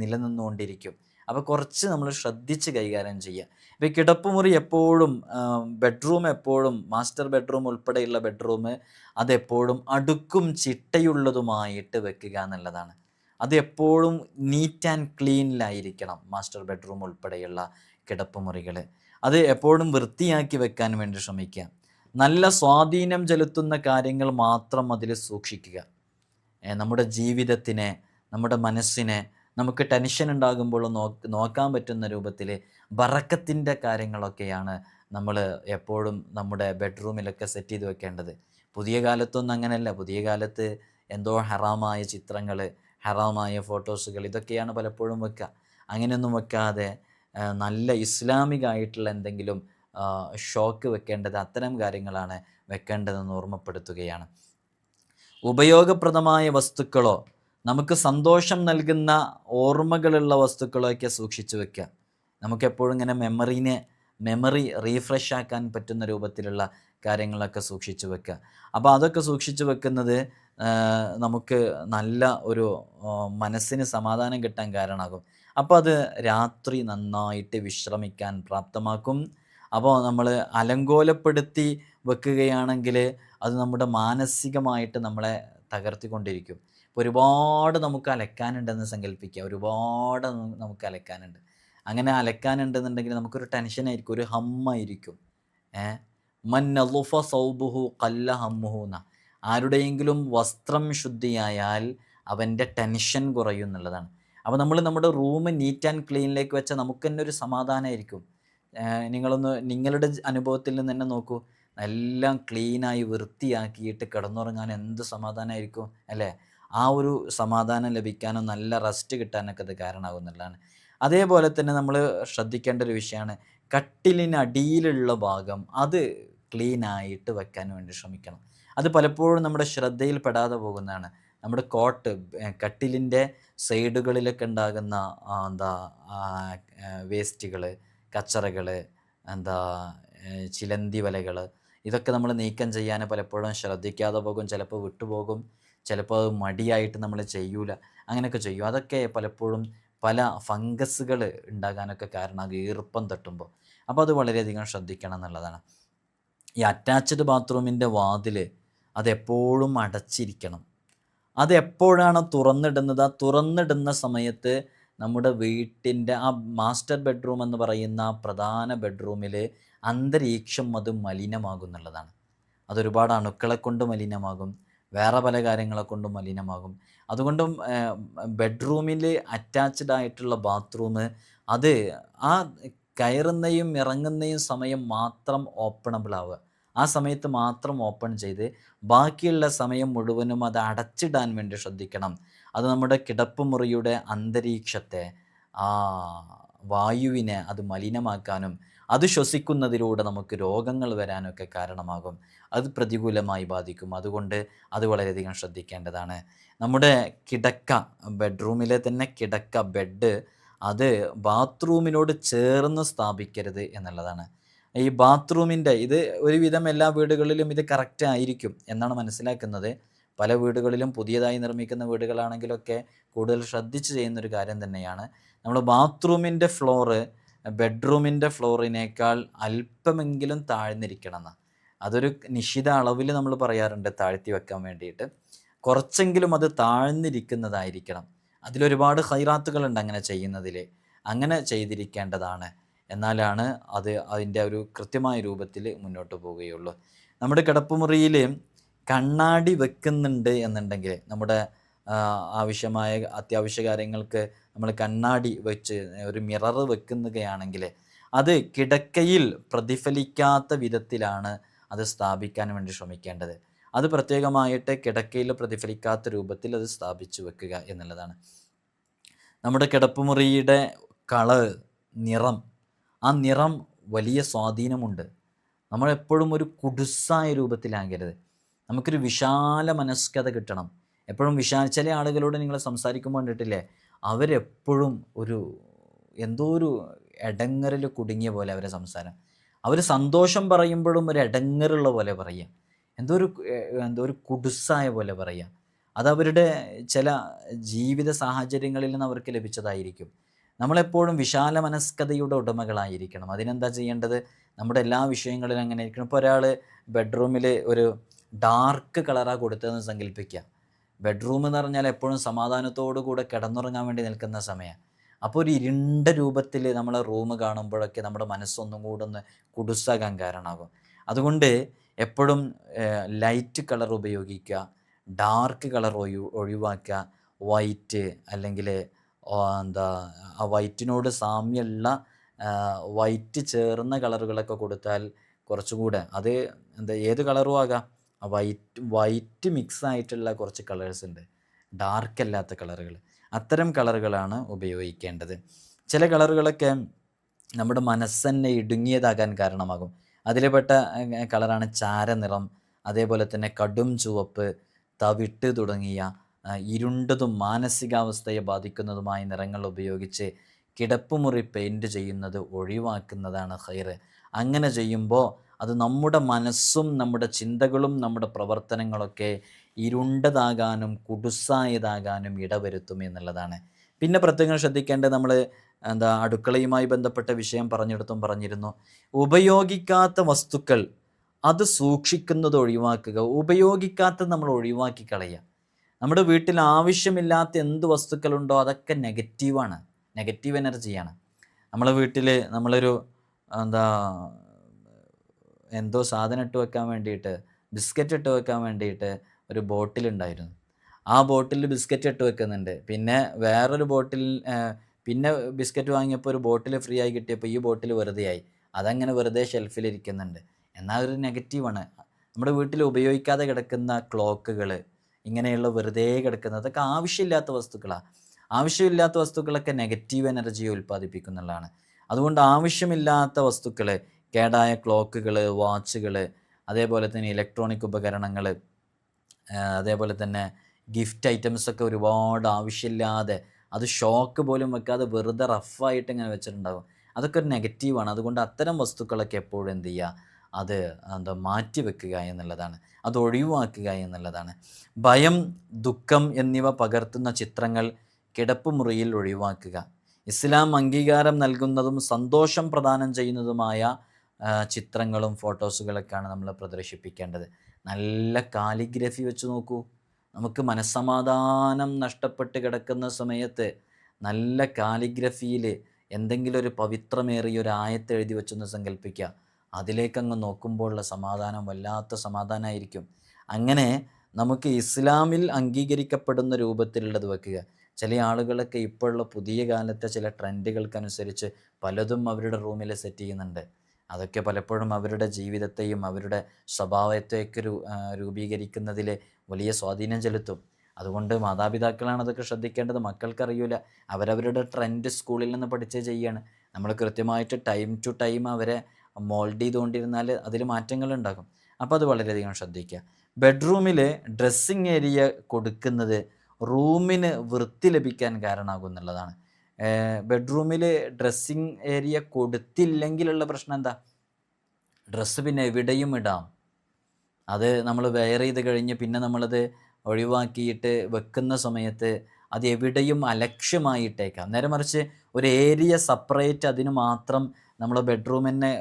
നിലനിന്നുകൊണ്ടിരിക്കും. അപ്പോൾ കുറച്ച് നമ്മൾ ശ്രദ്ധിച്ച് കൈകാര്യം ചെയ്യുക. ഇപ്പോൾ ഈ കിടപ്പുമുറി എപ്പോഴും ബെഡ്റൂം എപ്പോഴും മാസ്റ്റർ ബെഡ്റൂം ഉൾപ്പെടെയുള്ള ബെഡ്റൂം അതെപ്പോഴും അടുക്കും ചിട്ടയുള്ളതുമായിട്ട് വെക്കുക എന്നുള്ളതാണ്. അത് എപ്പോഴും നീറ്റ് ആൻഡ് ക്ലീനിലായിരിക്കണം മാസ്റ്റർ ബെഡ്റൂം ഉൾപ്പെടെയുള്ള കിടപ്പുമുറികൾ. അത് എപ്പോഴും വൃത്തിയാക്കി വെക്കാൻ വേണ്ടി ശ്രമിക്കുക. നല്ല സ്വാധീനം ചെലുത്തുന്ന കാര്യങ്ങൾ മാത്രം അതിൽ സൂക്ഷിക്കുക. നമ്മുടെ ജീവിതത്തിനെ നമ്മുടെ മനസ്സിനെ നമുക്ക് ടെൻഷൻ ഉണ്ടാകുമ്പോൾ നോക്കാൻ പറ്റുന്ന രൂപത്തിൽ ബറക്കത്തിന്റെ കാര്യങ്ങളൊക്കെയാണ് നമ്മൾ എപ്പോഴും നമ്മുടെ ബെഡ്റൂമിലൊക്കെ സെറ്റ് ചെയ്ത് വെക്കേണ്ടത്. പുതിയ കാലത്തൊന്നും അങ്ങനെയല്ല. പുതിയ കാലത്ത് എന്തോ ഹറാമായ ചിത്രങ്ങൾ ഹറാമായ ഫോട്ടോസുകൾ ഇതൊക്കെയാണ് പലപ്പോഴും വെക്കുക അങ്ങനെയൊന്നും വെക്കാതെ നല്ല ഇസ്ലാമികമായിട്ടുള്ള എന്തെങ്കിലും ഷോക്ക് വെക്കേണ്ടത് അത്തരം കാര്യങ്ങളാണ് വെക്കേണ്ടതെന്ന് ഓർമ്മപ്പെടുത്തുകയാണ്. ഉപയോഗപ്രദമായ വസ്തുക്കളോ നമുക്ക് സന്തോഷം നൽകുന്ന ഓർമ്മകളുള്ള വസ്തുക്കളൊക്കെ സൂക്ഷിച്ചു വെക്കുക. നമുക്കെപ്പോഴും ഇങ്ങനെ മെമ്മറീനെ മെമ്മറി റീഫ്രഷ് ആക്കാൻ പറ്റുന്ന രൂപത്തിലുള്ള കാര്യങ്ങളൊക്കെ സൂക്ഷിച്ചു വെക്കുക. അപ്പോൾ അതൊക്കെ സൂക്ഷിച്ചു വെക്കുന്നത് നമുക്ക് നല്ല ഒരു മനസ്സിന് സമാധാനം കിട്ടാൻ കാരണമാകും. അപ്പോൾ അത് രാത്രി നന്നായിട്ട് വിശ്രമിക്കാൻ പ്രാപ്തമാക്കും. അപ്പോൾ നമ്മൾ അലങ്കോലപ്പെടുത്തി വെക്കുകയാണെങ്കിൽ അത് നമ്മുടെ മാനസികമായിട്ട് നമ്മളെ തകർത്തിക്കൊണ്ടിരിക്കും. ഒരുപാട് നമുക്ക് അലക്കാനുണ്ടെന്ന് സങ്കല്പിക്കുക ഒരുപാട് നമു- നമുക്ക് അലക്കാനുണ്ട്. അങ്ങനെ അലക്കാനുണ്ടെന്നുണ്ടെങ്കിൽ നമുക്കൊരു ടെൻഷനായിരിക്കും ഒരു ഹമ്മായിരിക്കും ഏ? മന്നലുഫ സൗബുഹു കല്ല ഹമ്മുഹു ആരുടെയെങ്കിലും വസ്ത്രം ശുദ്ധിയായാൽ അവന്റെ ടെൻഷൻ കുറയും എന്നുള്ളതാണ്. അപ്പോൾ നമ്മൾ നമ്മുടെ റൂം നീറ്റ് ആൻഡ് ക്ലീനിലേക്ക് വെച്ചാൽ നമുക്ക് തന്നെ ഒരു സമാധാനമായിരിക്കും നിങ്ങളൊന്ന് നിങ്ങളുടെ അനുഭവത്തിൽ നിന്ന് തന്നെ നോക്കൂ. എല്ലാം ക്ലീനായി വൃത്തിയാക്കിയിട്ട് കിടന്നുറങ്ങാൻ എന്ത് സമാധാനമായിരിക്കും അല്ലേ? ആ ഒരു സമാധാനം ലഭിക്കാനും നല്ല റെസ്റ്റ് കിട്ടാനൊക്കെ അത് കാരണമാകുന്നുള്ളതാണ് അതേപോലെ തന്നെ നമ്മൾ ശ്രദ്ധിക്കേണ്ട ഒരു വിഷയമാണ്. കട്ടിലിനടിയിലുള്ള ഭാഗം അത് ക്ലീൻ ആയിട്ട് വെക്കാൻ വേണ്ടി ശ്രമിക്കണം. അത് പലപ്പോഴും നമ്മുടെ ശ്രദ്ധയിൽപ്പെടാതെ പോകുന്നതാണ്. നമ്മുടെ കോട്ട് കട്ടിലിന്റെ സൈഡുകളിലൊക്കെ ഉണ്ടാകുന്ന എന്താ വേസ്റ്റുകൾ കച്ചറകൾ എന്താ ചിലന്തി വലകൾ ഇതൊക്കെ നമ്മൾ നീക്കം ചെയ്യാൻ പലപ്പോഴും ശ്രദ്ധിക്കാതെ പോകും. ചിലപ്പോൾ വിട്ടുപോകും. ചിലപ്പോൾ അത് മടിയായിട്ട് നമ്മൾ ചെയ്യൂല. അങ്ങനെയൊക്കെ ചെയ്യും. അതൊക്കെ പലപ്പോഴും പല ഫംഗസുകൾ ഉണ്ടാകാനൊക്കെ കാരണമാകും ഈർപ്പം തട്ടുമ്പോൾ അപ്പോൾ അത് വളരെയധികം ശ്രദ്ധിക്കണം എന്നുള്ളതാണ്. ഈ അറ്റാച്ച്ഡ് ബാത്റൂമിന്റെ വാതിൽ അതെപ്പോഴും അടച്ചിരിക്കണം. അത് എപ്പോഴാണ് തുറന്നിടുന്നത് ആ തുറന്നിടുന്ന സമയത്ത് നമ്മുടെ വീട്ടിന്റെ ആ മാസ്റ്റർ ബെഡ്റൂം എന്ന് പറയുന്ന പ്രധാന ബെഡ്റൂമിൽ അന്തരീക്ഷം അത് മലിനമാകും എന്നുള്ളതാണ്. അതൊരുപാട് അണുക്കളെ കൊണ്ട് മലിനമാകും. വേറെ പല കാര്യങ്ങളെ കൊണ്ടും മലിനമാകും. അതുകൊണ്ടും ബെഡ്റൂമിൽ അറ്റാച്ച്ഡ് ആയിട്ടുള്ള ബാത്റൂം അത് ആ കയറുന്നയും ഇറങ്ങുന്നയും സമയം മാത്രം ഓപ്പണബിൾ ആവുക. ആ സമയത്ത് മാത്രം ഓപ്പൺ ചെയ്ത് ബാക്കിയുള്ള സമയം മുഴുവനും അത് അടച്ചിടാൻ വേണ്ടി ശ്രദ്ധിക്കണം. അത് നമ്മുടെ കിടപ്പുമുറിയുടെ അന്തരീക്ഷത്തെ ആ വായുവിനെ അത് മലിനമാക്കാനും അത് ശ്വസിക്കുന്നതിലൂടെ നമുക്ക് രോഗങ്ങൾ വരാനൊക്കെ കാരണമാകും. അത് പ്രതികൂലമായി ബാധിക്കും. അതുകൊണ്ട് അത് വളരെയധികം ശ്രദ്ധിക്കേണ്ടതാണ്. നമ്മുടെ കിടക്ക ബെഡ്റൂമിലെ തന്നെ കിടക്ക ബെഡ് അത് ബാത്റൂമിനോട് ചേർന്ന് സ്ഥാപിക്കരുത് എന്നുള്ളതാണ്. ഈ ബാത്റൂമിന്റെ ഇത് ഒരുവിധം എല്ലാ വീടുകളിലും ഇത് കറക്റ്റ് ആയിരിക്കും എന്നാണ് മനസ്സിലാക്കുന്നത്. പല വീടുകളിലും പുതിയതായി നിർമ്മിക്കുന്ന വീടുകളാണെങ്കിലൊക്കെ കൂടുതൽ ശ്രദ്ധിച്ച് ചെയ്യുന്നൊരു കാര്യം തന്നെയാണ്. നമ്മൾ ബാത്റൂമിന്റെ ഫ്ലോറ് ബെഡ്റൂമിന്റെ ഫ്ലോറിനേക്കാൾ അല്പമെങ്കിലും താഴ്ന്നിരിക്കണം എന്ന് അതൊരു നിശ്ചിത അളവിൽ നമ്മൾ പറയാറുണ്ട് താഴ്ത്തി വെക്കാൻ വേണ്ടിയിട്ട്. കുറച്ചെങ്കിലും അത് താഴ്ന്നിരിക്കുന്നതായിരിക്കണം. അതിലൊരുപാട് ഹൈറാത്തുകളുണ്ട് അങ്ങനെ ചെയ്യുന്നതിൽ. അങ്ങനെ ചെയ്തിരിക്കേണ്ടതാണ്. എന്നാലാണ് അത് അതിന്റെ ഒരു കൃത്യമായ രൂപത്തിൽ മുന്നോട്ട് പോവുകയുള്ളൂ. നമ്മുടെ കിടപ്പുമുറിയിൽ കണ്ണാടി വെക്കുന്നുണ്ട് എന്നുണ്ടെങ്കിൽ നമ്മുടെ ആവശ്യമായ അത്യാവശ്യ കാര്യങ്ങൾക്ക് നമ്മൾ കണ്ണാടി വെച്ച് ഒരു മിറർ വെക്കുന്നതാണെങ്കിൽ അത് കിടക്കയിൽ പ്രതിഫലിക്കാത്ത വിധത്തിലാണ് അത് സ്ഥാപിക്കാൻ വേണ്ടി ശ്രമിക്കേണ്ടത്. അത് പ്രത്യേകമായിട്ട് കിടക്കയിൽ പ്രതിഫലിക്കാത്ത രൂപത്തിൽ അത് സ്ഥാപിച്ചു വെക്കുക എന്നുള്ളതാണ്. നമ്മുടെ കിടപ്പുമുറിയുടെ കളർ നിറം ആ നിറം വലിയ സ്വാധീനമുണ്ട്. നമ്മളെപ്പോഴും ഒരു കുടുസായ രൂപത്തിലാകരുത്. നമുക്കൊരു വിശാല മനസ്കത കിട്ടണം. എപ്പോഴും ചില ആളുകളോട് നിങ്ങൾ സംസാരിക്കുമ്പോൾ കണ്ടിട്ടില്ലേ? അവരെപ്പോഴും ഒരു എന്തോ ഒരു ഇടങ്ങറിൽ കുടുങ്ങിയ പോലെ അവരെ സംസാരം. അവർ സന്തോഷം പറയുമ്പോഴും ഒരു ഇടങ്ങറുള്ള പോലെ പറയുക. എന്തോ ഒരു എന്തോ ഒരു കുടുസായ പോലെ പറയുക. അതവരുടെ ചില ജീവിത സാഹചര്യങ്ങളിൽ നിന്ന് അവർക്ക് ലഭിച്ചതായിരിക്കും. നമ്മളെപ്പോഴും വിശാല മനസ്കതയുടെ ഉടമകളായിരിക്കണം. അതിനെന്താ ചെയ്യേണ്ടത്? നമ്മുടെ എല്ലാ വിഷയങ്ങളിലും അങ്ങനെ ഇരിക്കണം ഇപ്പോൾ ഒരാൾ ബെഡ്റൂമിൽ ഒരു ഡാർക്ക് കളറാണ് കൊടുത്തതെന്ന് സങ്കല്പിക്കുക. ബെഡ്റൂം എന്ന് പറഞ്ഞാൽ എപ്പോഴും സമാധാനത്തോടു കൂടെ കിടന്നുറങ്ങാൻ വേണ്ടി നിൽക്കുന്ന സമയം. അപ്പോൾ ഒരു ഇരുണ്ട രൂപത്തിൽ നമ്മളെ റൂം കാണുമ്പോഴൊക്കെ നമ്മുടെ മനസ്സൊന്നും കൂടെ ഒന്ന് കുടുസാകാൻ കാരണമാകും. അതുകൊണ്ട് എപ്പോഴും ലൈറ്റ് കളർ ഉപയോഗിക്കുക ഡാർക്ക് കളർ ഒഴി ഒഴിവാക്കുക വൈറ്റ് അല്ലെങ്കിൽ എന്താ ആ വൈറ്റിനോട് സാമ്യമുള്ള വൈറ്റ് ചേർന്ന കളറുകളൊക്കെ കൊടുത്താൽ കുറച്ചുകൂടെ അത് എന്താ ഏത് കളറും ആകാം. വൈറ്റ് വൈറ്റ് മിക്സ് ആയിട്ടുള്ള കുറച്ച് കളേഴ്സ് ഉണ്ട്. ഡാർക്ക് അല്ലാത്ത കളറുകൾ അത്തരം കളറുകളാണ് ഉപയോഗിക്കേണ്ടത്. ചില കളറുകളൊക്കെ നമ്മുടെ മനസ്സന്നെ ഇടുങ്ങിയതാകാൻ കാരണമാകും. അതിൽപ്പെട്ട കളറാണ് ചാരനിറം അതേപോലെ തന്നെ കടും ചുവപ്പ് തവിട്ട് തുടങ്ങിയ ഇരുണ്ടതും മാനസികാവസ്ഥയെ ബാധിക്കുന്നതുമായ നിറങ്ങൾ ഉപയോഗിച്ച് കിടപ്പുമുറി പെയിന്റ് ചെയ്യുന്നത് ഒഴിവാക്കുന്നതാണ് ഹൈറ് അങ്ങനെ ചെയ്യുമ്പോൾ അത് നമ്മുടെ മനസ്സും നമ്മുടെ ചിന്തകളും നമ്മുടെ പ്രവർത്തനങ്ങളൊക്കെ ഇരുണ്ടതാകാനും കുടുസായതാകാനും ഇടവരുത്തും എന്നുള്ളതാണ്. പിന്നെ പ്രത്യേകം ശ്രദ്ധിക്കേണ്ടത് നമ്മൾ എന്താ അടുക്കളയുമായി ബന്ധപ്പെട്ട വിഷയം പറഞ്ഞെടുത്തും പറഞ്ഞിരുന്നു. ഉപയോഗിക്കാത്ത വസ്തുക്കൾ അത് സൂക്ഷിക്കുന്നത് ഒഴിവാക്കുക. ഉപയോഗിക്കാത്തത് നമ്മൾ ഒഴിവാക്കി കളയുക. നമ്മുടെ വീട്ടിൽ ആവശ്യമില്ലാത്ത എന്ത് വസ്തുക്കളുണ്ടോ അതൊക്കെ നെഗറ്റീവാണ്. നെഗറ്റീവ് എനർജിയാണ്. നമ്മളെ വീട്ടിൽ നമ്മളൊരു എന്താ എന്തോ സാധനം ഇട്ട് വെക്കാൻ വേണ്ടിയിട്ട് ബിസ്ക്കറ്റ് ഇട്ട് വെക്കാൻ വേണ്ടിയിട്ട് ഒരു ബോട്ടിലുണ്ടായിരുന്നു ആ ബോട്ടിൽ ബിസ്ക്കറ്റ് ഇട്ട് വെക്കുന്നുണ്ട്. പിന്നെ വേറൊരു ബോട്ടിൽ പിന്നെ ബിസ്ക്കറ്റ് വാങ്ങിയപ്പോൾ ഒരു ബോട്ടിൽ ഫ്രീ ആയി കിട്ടിയപ്പോൾ ഈ ബോട്ടിൽ വെറുതെ ആയി. അതങ്ങനെ വെറുതെ ഷെൽഫിൽ ഇരിക്കുന്നുണ്ട്. എന്നാൽ ഒരു നെഗറ്റീവാണ് നമ്മുടെ വീട്ടിൽ ഉപയോഗിക്കാതെ കിടക്കുന്ന ക്ലോക്കുകൾ ഇങ്ങനെയുള്ള വെറുതെ കിടക്കുന്നത് അതൊക്കെ ആവശ്യമില്ലാത്ത വസ്തുക്കളാണ് ആവശ്യമില്ലാത്ത വസ്തുക്കളൊക്കെ നെഗറ്റീവ് എനർജി ഉൽപ്പാദിപ്പിക്കുന്നുള്ളതാണ്. അതുകൊണ്ട് ആവശ്യമില്ലാത്ത വസ്തുക്കൾ കേടായ ക്ലോക്കുകൾ വാച്ചുകൾ അതേപോലെ തന്നെ ഇലക്ട്രോണിക് ഉപകരണങ്ങൾ അതേപോലെ തന്നെ ഗിഫ്റ്റ് ഐറ്റംസ് ഒക്കെ ഒരുപാട് ആവശ്യമില്ലാതെ അത് ഷോക്ക് പോലും വെക്കാതെ വെറുതെ റഫായിട്ട് ഇങ്ങനെ വെച്ചിട്ടുണ്ടാകും അതൊക്കെ ഒരു നെഗറ്റീവാണ് അതുകൊണ്ട് അത്തരം വസ്തുക്കളൊക്കെ എപ്പോഴും എന്ത് ചെയ്യുക? അത് എന്താ മാറ്റി വെക്കുക എന്നുള്ളതാണ്. അത് ഒഴിവാക്കുക എന്നുള്ളതാണ്. ഭയം ദുഃഖം എന്നിവ പകർത്തുന്ന ചിത്രങ്ങൾ കിടപ്പ് മുറിയിൽ ഒഴിവാക്കുക. ഇസ്ലാം അംഗീകാരം നൽകുന്നതും സന്തോഷം പ്രദാനം ചെയ്യുന്നതുമായ ചിത്രങ്ങളും ഫോട്ടോസുകളൊക്കെയാണ് നമ്മൾ പ്രദർശിപ്പിക്കേണ്ടത്. നല്ല കാലിഗ്രഫി വെച്ച് നോക്കൂ. നമുക്ക് മനസ്സമാധാനം നഷ്ടപ്പെട്ട് കിടക്കുന്ന സമയത്ത് നല്ല കാലിഗ്രഫിയിൽ എന്തെങ്കിലും ഒരു പവിത്രമേറിയ ഒരു ആയത്ത് എഴുതി വെച്ചൊന്ന് സങ്കല്പിക്കുക അതിലേക്കങ്ങ് നോക്കുമ്പോഴുള്ള സമാധാനം വല്ലാത്ത സമാധാനമായിരിക്കും. അങ്ങനെ നമുക്ക് ഇസ്ലാമിൽ അംഗീകരിക്കപ്പെടുന്ന രൂപത്തിലുള്ളത് വെക്കുക. ചില ആളുകളൊക്കെ ഇപ്പോഴുള്ള പുതിയ കാലത്തെ ചില ട്രെൻഡുകൾക്കനുസരിച്ച് പലതും അവരുടെ റൂമിൽ സെറ്റ് ചെയ്യുന്നുണ്ട്. അതൊക്കെ പലപ്പോഴും അവരുടെ ജീവിതത്തെയും അവരുടെ സ്വഭാവത്തെയൊക്കെ രൂപീകരിക്കുന്നതിൽ വലിയ സ്വാധീനം ചെലുത്തും. അതുകൊണ്ട് മാതാപിതാക്കളാണ് അതൊക്കെ ശ്രദ്ധിക്കേണ്ടത്. മക്കൾക്കറിയില്ല അവരവരുടെ ട്രെൻഡ് സ്കൂളിൽ നിന്ന് പഠിച്ചേ ചെയ്യാണ്. നമ്മൾ കൃത്യമായിട്ട് ടൈം ടു ടൈം അവരെ മോൾഡ് ചെയ്തുകൊണ്ടിരുന്നാൽ അതിൽ മാറ്റങ്ങൾ ഉണ്ടാകും അപ്പോൾ അത് വളരെയധികം ശ്രദ്ധിക്കുക ബെഡ്റൂമിൽ ഡ്രസ്സിങ് ഏരിയ കൊടുക്കുന്നത് റൂമിന് വൃത്തി ലഭിക്കാൻ കാരണമാകും എന്നുള്ളതാണ്. ബെഡ്റൂമിൽ ഡ്രസ്സിങ് ഏരിയ കൊടുത്തില്ലെങ്കിലുള്ള പ്രശ്നം എന്താ? ഡ്രസ്സ് പിന്നെ എവിടെയും ഇടാം. അത് നമ്മൾ വെയർ ചെയ്ത് കഴിഞ്ഞ് പിന്നെ നമ്മളത് ഒഴിവാക്കിയിട്ട് വെക്കുന്ന സമയത്ത് അത് എവിടെയും അലക്ഷ്യമായിട്ടേക്കാം. നേരെ മറിച്ച് ഒരു ഏരിയ സെപ്പറേറ്റ് അതിന് മാത്രം നമ്മൾ ബെഡ്റൂമിനെ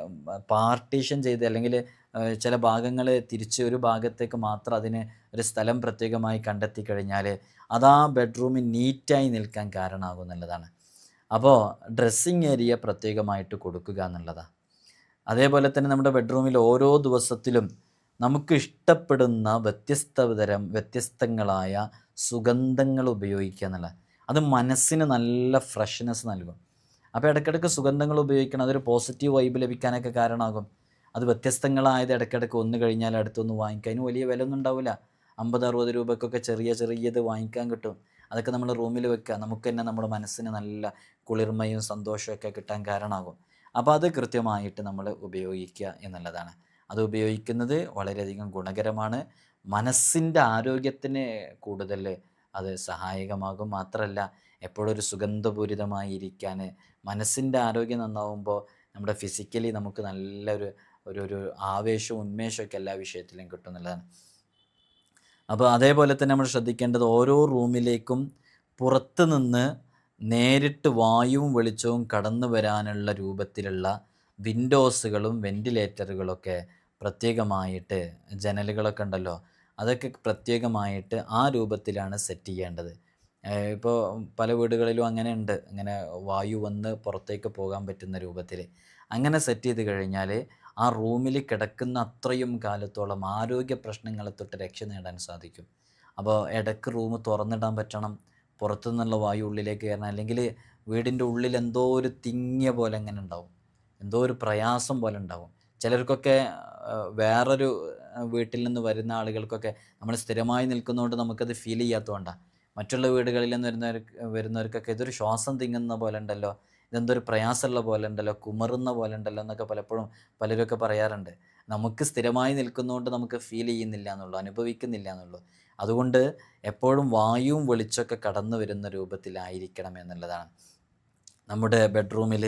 പാർട്ടീഷൻ ചെയ്ത് അല്ലെങ്കിൽ ചില ഭാഗങ്ങൾ തിരിച്ച് ഒരു ഭാഗത്തേക്ക് മാത്രം അതിന് ഒരു സ്ഥലം പ്രത്യേകമായി കണ്ടെത്തി കഴിഞ്ഞാൽ അതാ ബെഡ്റൂമിൽ നീറ്റായി നിൽക്കാൻ കാരണമാകും എന്നുള്ളതാണ്. അപ്പോൾ ഡ്രസ്സിങ് ഏരിയ പ്രത്യേകമായിട്ട് കൊടുക്കുക എന്നുള്ളതാണ് അതേപോലെ തന്നെ നമ്മുടെ ബെഡ്റൂമിൽ ഓരോ ദിവസത്തിലും നമുക്ക് ഇഷ്ടപ്പെടുന്ന വ്യത്യസ്ത തരം വ്യത്യസ്തങ്ങളായ സുഗന്ധങ്ങൾ ഉപയോഗിക്കുക എന്നുള്ളത്. അത് മനസ്സിന് നല്ല ഫ്രഷ്നെസ് നൽകും. അപ്പോൾ ഇടയ്ക്കിടയ്ക്ക് സുഗന്ധങ്ങൾ ഉപയോഗിക്കണം. അതൊരു പോസിറ്റീവ് വൈബ് ലഭിക്കാനൊക്കെ കാരണമാകും. അത് വ്യത്യസ്തങ്ങളായത് ഇടയ്ക്കിടയ്ക്ക് ഒന്ന് കഴിഞ്ഞാൽ അടുത്തൊന്ന് വാങ്ങിക്കാൻ അതിന് വലിയ വില ഒന്നും ഉണ്ടാവില്ല. അമ്പത് അറുപത് രൂപക്കൊക്കെ ചെറിയ ചെറിയത് വാങ്ങിക്കാൻ കിട്ടും. അതൊക്കെ നമ്മൾ റൂമിൽ വെക്കുക നമുക്ക് തന്നെ നമ്മുടെ മനസ്സിന് നല്ല കുളിർമയും സന്തോഷമൊക്കെ കിട്ടാൻ കാരണമാകും. അപ്പോൾ അത് കൃത്യമായിട്ട് നമ്മൾ ഉപയോഗിക്കുക എന്നുള്ളതാണ്. അത് ഉപയോഗിക്കുന്നത് വളരെയധികം ഗുണകരമാണ്. മനസ്സിന്റെ ആരോഗ്യത്തിന് കൂടുതൽ അത് സഹായകമാകും. മാത്രമല്ല എപ്പോഴും ഒരു സുഗന്ധപൂരിതമായി ഇരിക്കാൻ മനസ്സിന്റെ ആരോഗ്യം നന്നാവുമ്പോൾ നമ്മുടെ ഫിസിക്കലി നമുക്ക് നല്ലൊരു ഒരു ഒരു ആവേശവും ഉന്മേഷമൊക്കെ എല്ലാ വിഷയത്തിലും കിട്ടും എന്നുള്ളതാണ്. അപ്പോൾ അതേപോലെ തന്നെ നമ്മൾ ശ്രദ്ധിക്കേണ്ടത് ഓരോ റൂമിലേക്കും പുറത്ത് നിന്ന് നേരിട്ട് വായുവും വെളിച്ചവും കടന്നു വരാനുള്ള രൂപത്തിലുള്ള വിൻഡോസുകളും വെന്റിലേറ്ററുകളൊക്കെ പ്രത്യേകമായിട്ട് ജനലുകളൊക്കെ ഉണ്ടല്ലോ അതൊക്കെ പ്രത്യേകമായിട്ട് ആ രൂപത്തിലാണ് സെറ്റ് ചെയ്യേണ്ടത്. ഇപ്പോൾ പല വീടുകളിലും അങ്ങനെ ഉണ്ട്. അങ്ങനെ വായു വന്ന് പുറത്തേക്ക് പോകാൻ പറ്റുന്ന രൂപത്തിൽ അങ്ങനെ സെറ്റ് ചെയ്ത് കഴിഞ്ഞാൽ ആ റൂമിൽ കിടക്കുന്ന അത്രയും കാലത്തോളം ആരോഗ്യ പ്രശ്നങ്ങളെ തൊട്ട് രക്ഷ നേടാൻ സാധിക്കും. അപ്പോൾ ഇടയ്ക്ക് റൂം തുറന്നിടാൻ പറ്റണം പുറത്തു നിന്നുള്ള വായു ഉള്ളിലേക്ക് കയറണം അല്ലെങ്കിൽ വീടിന്റെ ഉള്ളിൽ എന്തോ ഒരു തിങ്ങിയ പോലെ അങ്ങനെ ഉണ്ടാവും. എന്തോ ഒരു പ്രയാസം പോലെ ഉണ്ടാവും. ചിലർക്കൊക്കെ വേറൊരു വീട്ടിൽ നിന്ന് വരുന്ന ആളുകൾക്കൊക്കെ നമ്മൾ സ്ഥിരമായി നിൽക്കുന്നതുകൊണ്ട് നമുക്കത് ഫീൽ ചെയ്യാത്തതുകൊണ്ടാണ് മറ്റുള്ള വീടുകളിൽ നിന്ന് വരുന്നവർക്ക് വരുന്നവർക്കൊക്കെ ഇതൊരു ശ്വാസം തിങ്ങുന്ന പോലെ ഉണ്ടല്ലോ. ഇതെന്തൊരു പ്രയാസമുള്ള പോലെ ഉണ്ടല്ലോ കുമറുന്ന പോലെ ഉണ്ടല്ലോ എന്നൊക്കെ പലപ്പോഴും പലരൊക്കെ പറയാറുണ്ട്. നമുക്ക് സ്ഥിരമായി നിൽക്കുന്നതുകൊണ്ട് നമുക്ക് ഫീൽ ചെയ്യുന്നില്ല എന്നുള്ളൂ അനുഭവിക്കുന്നില്ല എന്നുള്ളൂ. അതുകൊണ്ട് എപ്പോഴും വായുവും വെളിച്ചമൊക്കെ കടന്നു വരുന്ന രൂപത്തിലായിരിക്കണം എന്നുള്ളതാണ്. നമ്മുടെ ബെഡ്റൂമിൽ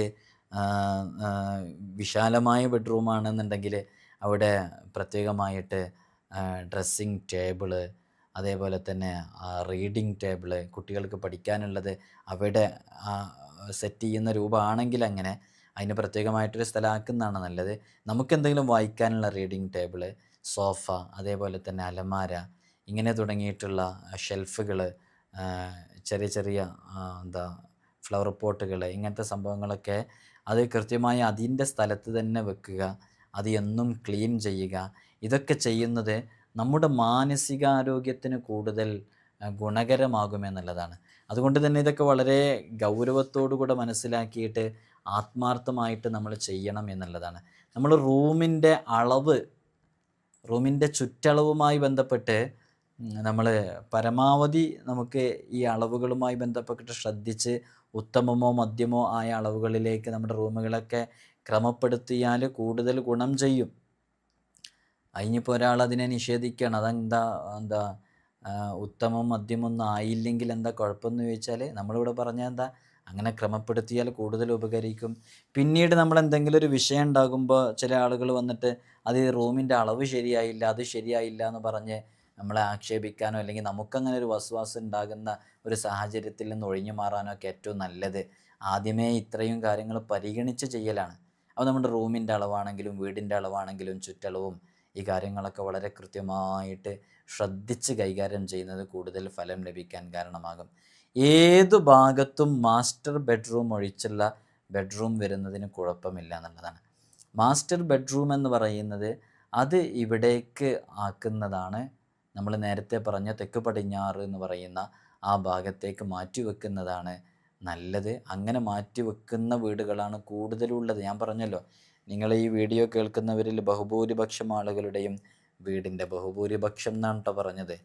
വിശാലമായ ബെഡ്റൂമാണെന്നുണ്ടെങ്കിൽ അവിടെ പ്രത്യേകമായിട്ട് ഡ്രസ്സിങ് ടേബിൾ അതേപോലെ തന്നെ റീഡിങ് ടേബിൾ കുട്ടികൾക്ക് പഠിക്കാനുള്ളത് അവിടെ സെറ്റ് ചെയ്യുന്ന രൂപമാണെങ്കിൽ അങ്ങനെ അതിന് പ്രത്യേകമായിട്ടൊരു സ്ഥലമാക്കുന്നതാണ് നല്ലത്. നമുക്കെന്തെങ്കിലും വായിക്കാനുള്ള റീഡിങ് ടേബിൾ സോഫ അതേപോലെ തന്നെ അലമാര ഇങ്ങനെ തുടങ്ങിയിട്ടുള്ള ഷെൽഫുകൾ ചെറിയ ചെറിയ എന്താ ഫ്ലവർ പോട്ടുകൾ ഇങ്ങനത്തെ സംഭവങ്ങളൊക്കെ അത് കൃത്യമായി അതിന്റെ സ്ഥലത്ത് തന്നെ വെക്കുക അത് എന്നും ക്ലീൻ ചെയ്യുക. ഇതൊക്കെ ചെയ്യുന്നത് നമ്മുടെ മാനസികാരോഗ്യത്തിന് കൂടുതൽ ഗുണകരമാകുമെന്നുള്ളതാണ്. അതുകൊണ്ട് തന്നെ ഇതൊക്കെ വളരെ ഗൗരവത്തോടു കൂടെ മനസ്സിലാക്കിയിട്ട് ആത്മാർത്ഥമായിട്ട് നമ്മൾ ചെയ്യണം എന്നുള്ളതാണ്. നമ്മൾ റൂമിന്റെ അളവ് റൂമിന്റെ ചുറ്റളവുമായി ബന്ധപ്പെട്ട് നമ്മൾ പരമാവധി നമുക്ക് ഈ അളവുകളുമായി ബന്ധപ്പെട്ട് ശ്രദ്ധിച്ച് ഉത്തമമോ മധ്യമോ ആയ അളവുകളിലേക്ക് നമ്മുടെ റൂമുകളൊക്കെ ക്രമപ്പെടുത്തിയാൽ കൂടുതൽ ഗുണം ചെയ്യും. അതിനിപ്പോൾ ഒരാൾ അതിനെ നിഷേധിക്കുകയാണ്. അതെന്താ എന്താ ഉത്തമം മധ്യമൊന്നും ആയില്ലെങ്കിൽ എന്താ കുഴപ്പമെന്ന് ചോദിച്ചാൽ നമ്മളിവിടെ പറഞ്ഞാൽ എന്താ? അങ്ങനെ ക്രമപ്പെടുത്തിയാൽ കൂടുതൽ ഉപകരിക്കും. പിന്നീട് നമ്മൾ എന്തെങ്കിലും ഒരു വിഷയം ഉണ്ടാകുമ്പോൾ ചില ആളുകൾ വന്നിട്ട് അത് റൂമിന്റെ അളവ് ശരിയായില്ല അത് ശരിയായില്ല എന്ന് പറഞ്ഞ് നമ്മളെ ആക്ഷേപിക്കാനോ അല്ലെങ്കിൽ നമുക്കങ്ങനെ ഒരു വസ്വാസം ഉണ്ടാകുന്ന ഒരു സാഹചര്യത്തിൽ നിന്ന് ഒഴിഞ്ഞു മാറാനോ ഒക്കെ ഏറ്റവും നല്ലത്. ആദ്യമേ ഇത്രയും കാര്യങ്ങൾ പരിഗണിച്ച് ചെയ്യലാണ്. അപ്പോൾ നമ്മുടെ റൂമിന്റെ അളവാണെങ്കിലും വീടിന്റെ അളവാണെങ്കിലും ചുറ്റളവും ഈ കാര്യങ്ങളൊക്കെ വളരെ കൃത്യമായിട്ട് ശ്രദ്ധിച്ച് കൈകാര്യം ചെയ്യുന്നത് കൂടുതൽ ഫലം ലഭിക്കാൻ കാരണമാകും. ഏതു ഭാഗത്തും മാസ്റ്റർ ബെഡ്റൂം ഒഴിച്ചുള്ള ബെഡ്റൂം വരുന്നതിന് കുഴപ്പമില്ല എന്നുള്ളതാണ്. മാസ്റ്റർ ബെഡ്റൂം എന്ന് പറയുന്നത് അത് ഇവിടേക്ക് ആക്കുന്നതാണ്. നമ്മൾ നേരത്തെ പറഞ്ഞ തെക്ക് പടിഞ്ഞാറ് എന്ന് പറയുന്ന ആ ഭാഗത്തേക്ക് മാറ്റി വെക്കുന്നതാണ് നല്ലത്. അങ്ങനെ മാറ്റി വെക്കുന്ന വീടുകളാണ് കൂടുതലുള്ളത്. ഞാൻ പറഞ്ഞല്ലോ നിങ്ങൾ ഈ വീഡിയോ കേൾക്കുന്നവരിൽ ബഹുഭൂരിപക്ഷം ആളുകളുടെയും വീടിന്റെ ബഹുഭൂരിപക്ഷം എന്നാണ് കേട്ടോ പറഞ്ഞത്.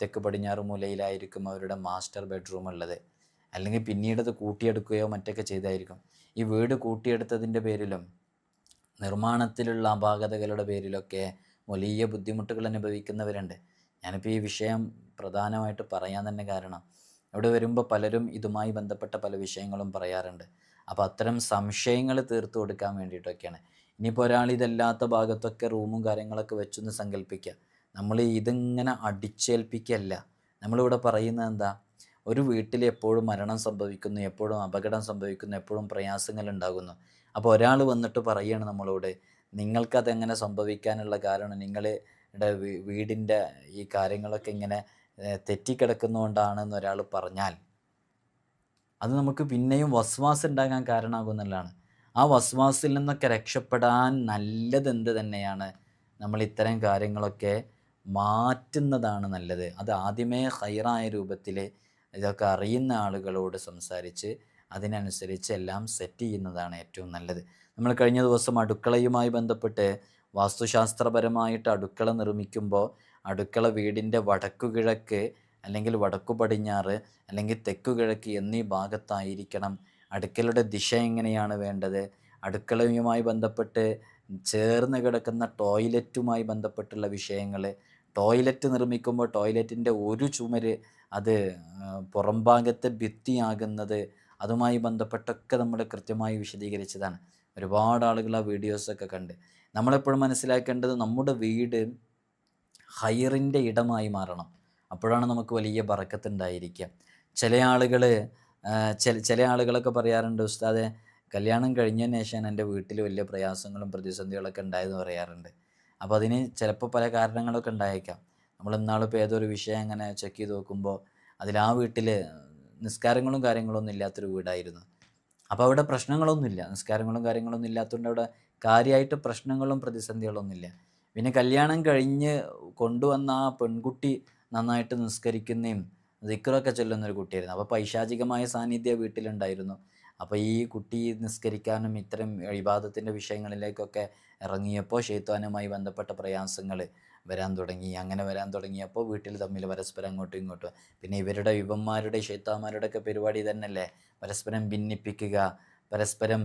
തെക്ക് പടിഞ്ഞാറ് മൂലയിലായിരിക്കും അവരുടെ മാസ്റ്റർ ബെഡ്റൂം ഉള്ളത്. അല്ലെങ്കിൽ പിന്നീട് അത് കൂട്ടിയെടുക്കുകയോ മറ്റൊക്കെ ചെയ്തായിരിക്കും. ഈ വീട് കൂട്ടിയെടുത്തതിന്റെ പേരിലും നിർമ്മാണത്തിലുള്ള അപാകതകളുടെ പേരിലൊക്കെ വലിയ ബുദ്ധിമുട്ടുകൾ അനുഭവിക്കുന്നവരുണ്ട്. ഞാനിപ്പോൾ ഈ വിഷയം പ്രധാനമായിട്ട് പറയാൻ തന്നെ കാരണം ഇവിടെ വരുമ്പോൾ പലരും ഇതുമായി ബന്ധപ്പെട്ട പല വിഷയങ്ങളും പറയാറുണ്ട്. അപ്പോൾ അത്തരം സംശയങ്ങൾ തീർത്തു കൊടുക്കാൻ വേണ്ടിയിട്ടൊക്കെയാണ്. ഇനിയിപ്പോൾ ഒരാൾ ഇതല്ലാത്ത ഭാഗത്തൊക്കെ റൂമും കാര്യങ്ങളൊക്കെ വെച്ചൊന്ന് സങ്കല്പിക്കുക നമ്മൾ ഇതിങ്ങനെ അടിച്ചേൽപ്പിക്കല്ല. നമ്മളിവിടെ പറയുന്നത് എന്താ? ഒരു വീട്ടിൽ എപ്പോഴും മരണം സംഭവിക്കുന്നു എപ്പോഴും അപകടം സംഭവിക്കുന്നു എപ്പോഴും പ്രയാസങ്ങൾ ഉണ്ടാകുന്നു. അപ്പോൾ ഒരാൾ വന്നിട്ട് പറയുകയാണ് നമ്മളോട് നിങ്ങൾക്കതെങ്ങനെ സംഭവിക്കാനുള്ള കാരണം? നിങ്ങളുടെ വീടിന്റെ ഈ കാര്യങ്ങളൊക്കെ ഇങ്ങനെ തെറ്റിക്കിടക്കുന്നതുകൊണ്ടാണെന്ന് ഒരാൾ പറഞ്ഞാൽ അത് നമുക്ക് പിന്നെയും വസ്വാസ് ഉണ്ടാകാൻ കാരണമാകുന്നതാണ് ആ വസ്വാസിൽ നിന്നൊക്കെ രക്ഷപ്പെടാൻ നല്ലത് എന്ത് തന്നെയാണ്? നമ്മൾ ഇത്തരം കാര്യങ്ങളൊക്കെ മാറ്റുന്നതാണ് നല്ലത്. അത് ആദ്യമേ ഹൈറായ രൂപത്തിൽ ഇതൊക്കെ അറിയുന്ന ആളുകളോട് സംസാരിച്ച് അതിനനുസരിച്ച് എല്ലാം സെറ്റ് ചെയ്യുന്നതാണ് ഏറ്റവും നല്ലത്. നമ്മൾ കഴിഞ്ഞ ദിവസം അടുക്കളയുമായി ബന്ധപ്പെട്ട് വാസ്തുശാസ്ത്രപരമായിട്ട് അടുക്കള നിർമ്മിക്കുമ്പോൾ അടുക്കള വീടിന്റെ വടക്കു കിഴക്ക് അല്ലെങ്കിൽ വടക്കു പടിഞ്ഞാറ് അല്ലെങ്കിൽ തെക്കു കിഴക്ക് എന്നീ ഭാഗത്തായിരിക്കണം അടുക്കളയുടെ ദിശ എങ്ങനെയാണ് വേണ്ടത്? അടുക്കളയുമായി ബന്ധപ്പെട്ട് ചേർന്ന് കിടക്കുന്ന ടോയ്ലറ്റുമായി ബന്ധപ്പെട്ടുള്ള വിഷയങ്ങൾ ടോയ്ലറ്റ് നിർമ്മിക്കുമ്പോൾ ടോയ്ലറ്റിന്റെ ഒരു ചുമര് അത് പുറംഭാഗത്തെ ഭിത്തിയാകുന്നത് അതുമായി ബന്ധപ്പെട്ടൊക്കെ നമ്മൾ കൃത്യമായി വിശദീകരിച്ചതാണ്. ഒരുപാട് ആളുകൾ ആ വീഡിയോസൊക്കെ കണ്ട്. നമ്മളെപ്പോഴും മനസ്സിലാക്കേണ്ടത് നമ്മുടെ വീട് ഹൈറിന്റെ ഇടമായി മാറണം. അപ്പോഴാണ് നമുക്ക് വലിയ ബറക്കത്തുണ്ടായിരിക്കുക. ചില ആളുകൾ ചില ചില ആളുകളൊക്കെ പറയാറുണ്ട് ഉസ്താദെ കല്യാണം കഴിഞ്ഞതിന് ശേഷം എന്റെ വീട്ടിൽ വലിയ പ്രയാസങ്ങളും പ്രതിസന്ധികളൊക്കെ ഉണ്ടായെന്ന് പറയാറുണ്ട്. അപ്പോൾ അതിന് ചിലപ്പോൾ പല കാരണങ്ങളൊക്കെ ഉണ്ടായേക്കാം. നമ്മൾ ഇന്നാളിപ്പോൾ ഏതൊരു വിഷയം അങ്ങനെ ചെക്ക് ചെയ്ത് നോക്കുമ്പോൾ അതിൽ ആ വീട്ടിൽ നിസ്കാരങ്ങളും കാര്യങ്ങളൊന്നും ഇല്ലാത്തൊരു വീടായിരുന്നു. അപ്പോൾ അവിടെ പ്രശ്നങ്ങളൊന്നുമില്ല. നിസ്കാരങ്ങളും കാര്യങ്ങളൊന്നും ഇല്ലാത്തതുകൊണ്ട് അവിടെ കാര്യമായിട്ട് പ്രശ്നങ്ങളും പ്രതിസന്ധികളൊന്നുമില്ല. പിന്നെ കല്യാണം കഴിഞ്ഞ് കൊണ്ടുവന്ന ആ പെൺകുട്ടി നന്നായിട്ട് നിസ്കരിക്കുന്നതും ദിക്കറൊക്കെ ചൊല്ലുന്നൊരു കുട്ടിയായിരുന്നു. അപ്പോൾ പൈശാചികമായ സാന്നിധ്യം വീട്ടിലുണ്ടായിരുന്നു. അപ്പോൾ ഈ കുട്ടി നിസ്കരിക്കാനും ഇത്തരം ഇബാദത്തിന്റെ വിഷയങ്ങളിലേക്കൊക്കെ ഇറങ്ങിയപ്പോൾ ഷെയ്ത്താനുമായി ബന്ധപ്പെട്ട പ്രയാസങ്ങൾ വരാൻ തുടങ്ങി. അങ്ങനെ വരാൻ തുടങ്ങിയപ്പോൾ വീട്ടിൽ തമ്മിൽ പരസ്പരം അങ്ങോട്ടും ഇങ്ങോട്ടും. പിന്നെ ഇവരുടെ യുവന്മാരുടെ ഷെയ്ത്താന്മാരുടെ ഒക്കെ പരിപാടി തന്നെയല്ലേ പരസ്പരം ഭിന്നിപ്പിക്കുക പരസ്പരം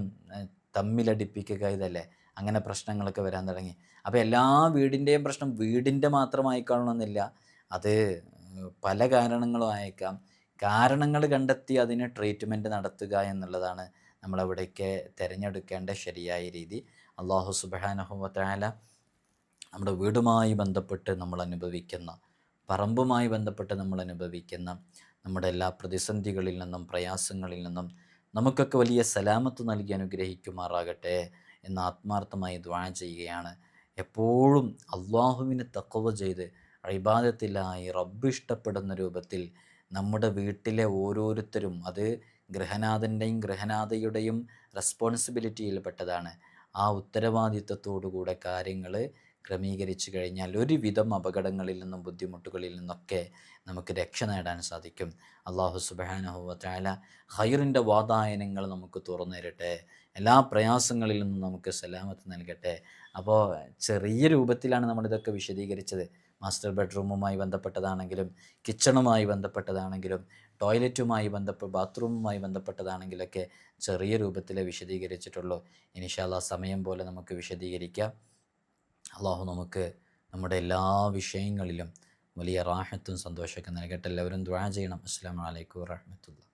തമ്മിലടിപ്പിക്കുക ഇതല്ലേ? അങ്ങനെ പ്രശ്നങ്ങളൊക്കെ വരാൻ തുടങ്ങി. അപ്പോൾ എല്ലാ വീടിന്റെയും പ്രശ്നം വീടിന്റെ മാത്രമായിക്കൊള്ളണമെന്നില്ല അത് പല കാരണങ്ങളും ആയേക്കാം. കാരണങ്ങൾ കണ്ടെത്തി അതിന് ട്രീറ്റ്മെന്റ് നടത്തുക എന്നുള്ളതാണ് നമ്മളവിടേക്ക് തിരഞ്ഞെടുക്കേണ്ട ശരിയായ രീതി. അള്ളാഹു സുബാനഹുവത്തായാല നമ്മുടെ വീടുമായി ബന്ധപ്പെട്ട് നമ്മൾ അനുഭവിക്കുന്ന പറമ്പുമായി ബന്ധപ്പെട്ട് നമ്മൾ അനുഭവിക്കുന്ന നമ്മുടെ എല്ലാ പ്രതിസന്ധികളിൽ നിന്നും പ്രയാസങ്ങളിൽ നിന്നും നമുക്കൊക്കെ വലിയ സലാമത്ത് നൽകി അനുഗ്രഹിക്കുമാറാകട്ടെ എന്ന് ആത്മാർത്ഥമായി ദ്വാ ചെയ്യുകയാണ്. എപ്പോഴും അള്ളാഹുവിനെ തക്കവ ചെയ്ത് അഴിബാദത്തിലായി റബ്ബ് ഇഷ്ടപ്പെടുന്ന രൂപത്തിൽ നമ്മുടെ വീട്ടിലെ ഓരോരുത്തരും അത് ഗൃഹനാഥന്റെയും ഗൃഹനാഥയുടെയും റെസ്പോൺസിബിലിറ്റിയിൽപ്പെട്ടതാണ് ആ ഉത്തരവാദിത്വത്തോടുകൂടെ കാര്യങ്ങൾ ക്രമീകരിച്ചു കഴിഞ്ഞാൽ ഒരുവിധം അപകടങ്ങളിൽ നിന്നും ബുദ്ധിമുട്ടുകളിൽ നിന്നൊക്കെ നമുക്ക് രക്ഷ നേടാൻ സാധിക്കും. അള്ളാഹു സുബാനഹുവല ഹൈറിന്റെ വാതായനങ്ങൾ നമുക്ക് തുറന്നു തരട്ടെ. എല്ലാ പ്രയാസങ്ങളിൽ നിന്നും നമുക്ക് സലാമത്ത് നൽകട്ടെ. അപ്പോൾ ചെറിയ രൂപത്തിലാണ് നമ്മളിതൊക്കെ വിശദീകരിച്ചത്. മാസ്റ്റർ ബെഡ്റൂമുമായി ബന്ധപ്പെട്ടതാണെങ്കിലും കിച്ചണുമായി ബന്ധപ്പെട്ടതാണെങ്കിലും ടോയ്ലറ്റുമായി ബന്ധപ്പെട്ട് ബാത്റൂമുമായി ബന്ധപ്പെട്ടതാണെങ്കിലൊക്കെ ചെറിയ രൂപത്തിലേ വിശദീകരിച്ചിട്ടുള്ളൂ. ഇനിഷാല്ല സമയം പോലെ നമുക്ക് വിശദീകരിക്കാം. അള്ളാഹു നമുക്ക് നമ്മുടെ എല്ലാ വിഷയങ്ങളിലും വലിയ റാഹത്തും സന്തോഷമൊക്കെ നൽകട്ടെ. എല്ലാവരും ദ്വാ ചെയ്യണം. അസ്സാം വലൈക്കും വാഹമത്തുള്ള